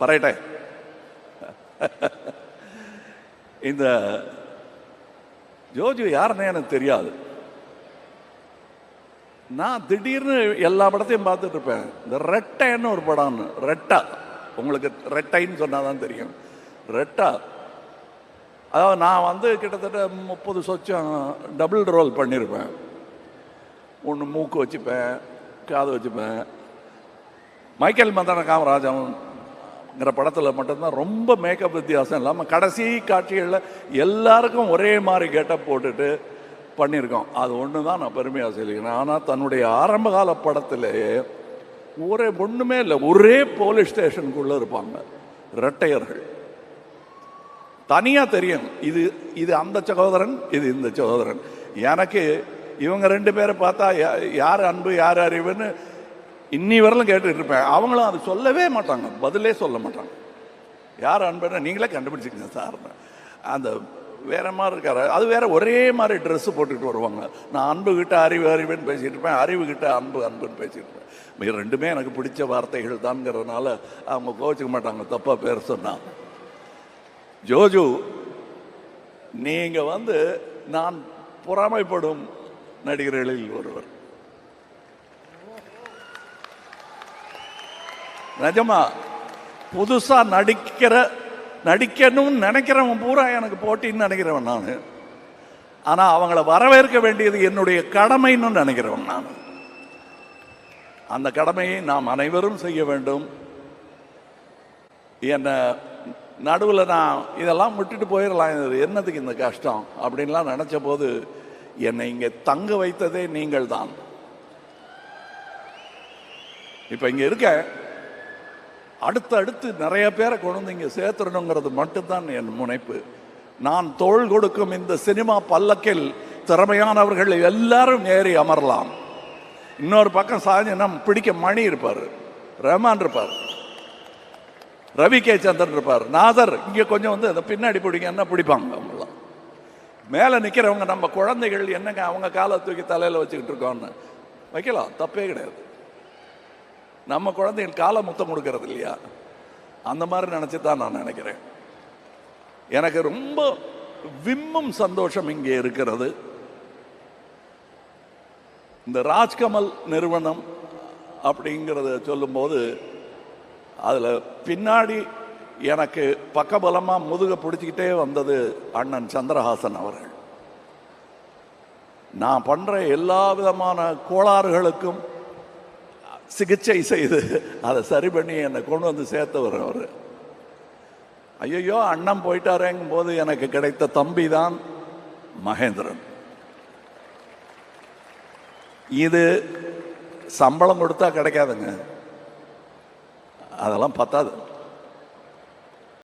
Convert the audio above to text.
പറയട്ടെ இந்த ஜோஜு யாருன்னு எனக்கு தெரியாது நான் திடீர்னு எல்லா படத்தையும் பார்த்துட்டு இருப்பேன் இந்த ரெட்டைன்னு ஒரு படம்னு ரெட்டா உங்களுக்கு ரெட்டைன்னு சொன்னாதான் தெரியும் ரெட்டா அதாவது நான் வந்து கிட்டத்தட்ட முப்பது சொச்சம் டபுள் ரோல் பண்ணியிருப்பேன் ஒன்று மூக்கு வச்சுப்பேன் காது வச்சுப்பேன் மைக்கேல் மந்தன ங்கிற படத்தில் மட்டும்தான் ரொம்ப மேக்கப் வித்தியாசம் இல்லாமல் கடைசி காட்சிகளில் எல்லாருக்கும் ஒரே மாதிரி கெட்டப் போட்டுட்டு பண்ணியிருக்கோம். அது ஒன்று தான் நான் பெருமையாக சொல்லிக்கிறேன். ஆனால் தன்னுடைய ஆரம்பகால படத்திலேயே ஒரே ஒன்றுமே இல்லை ஒரே போலீஸ் ஸ்டேஷனுக்குள்ளே இருப்பாங்க ரெட்டையர்கள் தனியாக தெரியும் இது இது அந்த சகோதரன் இது இந்த சகோதரன். எனக்கு இவங்க ரெண்டு பேரை பார்த்தா யா- யார் அன்பு யார் அறிவுன்னு இன்னி வரலும் கேட்டுட்டு இருப்பேன் அவங்களும் அது சொல்லவே மாட்டாங்க. பதிலே சொல்ல மாட்டாங்க. யார் அன்புன்னு நீங்களே கண்டுபிடிச்சிக்கங்க சார். அந்த வேற மாதிரி இருக்காரு. அது வேற ஒரே மாதிரி ட்ரெஸ் போட்டுக்கிட்டு வருவாங்க. நான் அன்பு கிட்ட அறிவு அறிவுன்னு பேசிட்டு இருப்பேன். அறிவு கிட்ட அன்பு அன்புன்னு பேசிட்டு இருப்பேன். ரெண்டுமே எனக்கு பிடிச்ச வார்த்தைகள் தான்ங்கிறதுனால அவங்க கோச்சிக்க மாட்டாங்க. தப்பாக பேர் சொன்னால் ஜோஜு நீங்கள் வந்து நான் பொறாமைப்படும் நடிகர்களில் ஒருவர். நிஜமா புதுசாக நடிக்கிற நடிக்கணும்னு நினைக்கிறவன் பூரா எனக்கு போட்டின்னு நினைக்கிறவன் நான். ஆனால் அவங்கள வரவேற்க வேண்டியது என்னுடைய கடமைன்னு நினைக்கிறவன் நான். அந்த கடமையை நாம் அனைவரும் செய்ய வேண்டும். என்னை நடுவில் நான் இதெல்லாம் விட்டுட்டு போயிடலாம். இது என்னதுக்கு இந்த கஷ்டம்? அப்படின்லாம் நினச்ச போது என்னை இங்கே தங்க வைத்ததே நீங்கள் தான் இப்போ இங்கே இருக்கேன். அடுத்து அடுத்து நிறைய பேரை கொண்டு வந்து இங்கே சேர்த்துடணுங்கிறது மட்டும்தான் என் முனைப்பு. நான் தோள் கொடுக்கும் இந்த சினிமா பல்லக்கில் திறமையானவர்கள் எல்லாரும் ஏறி அமரலாம். இன்னொரு பக்கம் சாஞ்சனா பிடிக்க மணி இருப்பார். ரஹ்மான் இருப்பார். ரவி கே சந்திரன் இருப்பார். நாதர் இங்கே கொஞ்சம் வந்து அந்த பின்னாடி பிடிங்கன்னா பிடிப்பாங்க அவங்களாம் மேலே நிற்கிறவங்க நம்ம குழந்தைகள் என்னங்க அவங்க காலை தூக்கி தலையில் வச்சுக்கிட்டு இருக்கோம்னு. வைக்கலாம் தப்பே கிடையாது. நம்ம குழந்தைகள் காலை முத்தம் கொடுக்கறது இல்லையா? அந்த மாதிரி நினச்சி தான் நான் நினைக்கிறேன். எனக்கு ரொம்ப விம்மும் சந்தோஷம் இங்கே இருக்கிறது. இந்த ராஜ்கமல் நிறுவனம் அப்படிங்கிறத சொல்லும்போது அதில் பின்னாடி எனக்கு பக்கபலமாக முதுக பிடிச்சிக்கிட்டே வந்தது அண்ணன் சந்திரஹாசன் அவர்கள். நான் பண்ணுற எல்லா விதமான கோளாறுகளுக்கும் சிகிச்சை செய்து அதை சரி பண்ணி என்னை கொண்டு வந்து சேர்த்தவர் அவர். ஐயோ அண்ணன் போயிட்டாரேங்கும் போது எனக்கு கிடைத்த தம்பி தான் மகேந்திரன். இது சம்பளம் கொடுத்தா கிடைக்காதுங்க. அதெல்லாம் பத்தாது.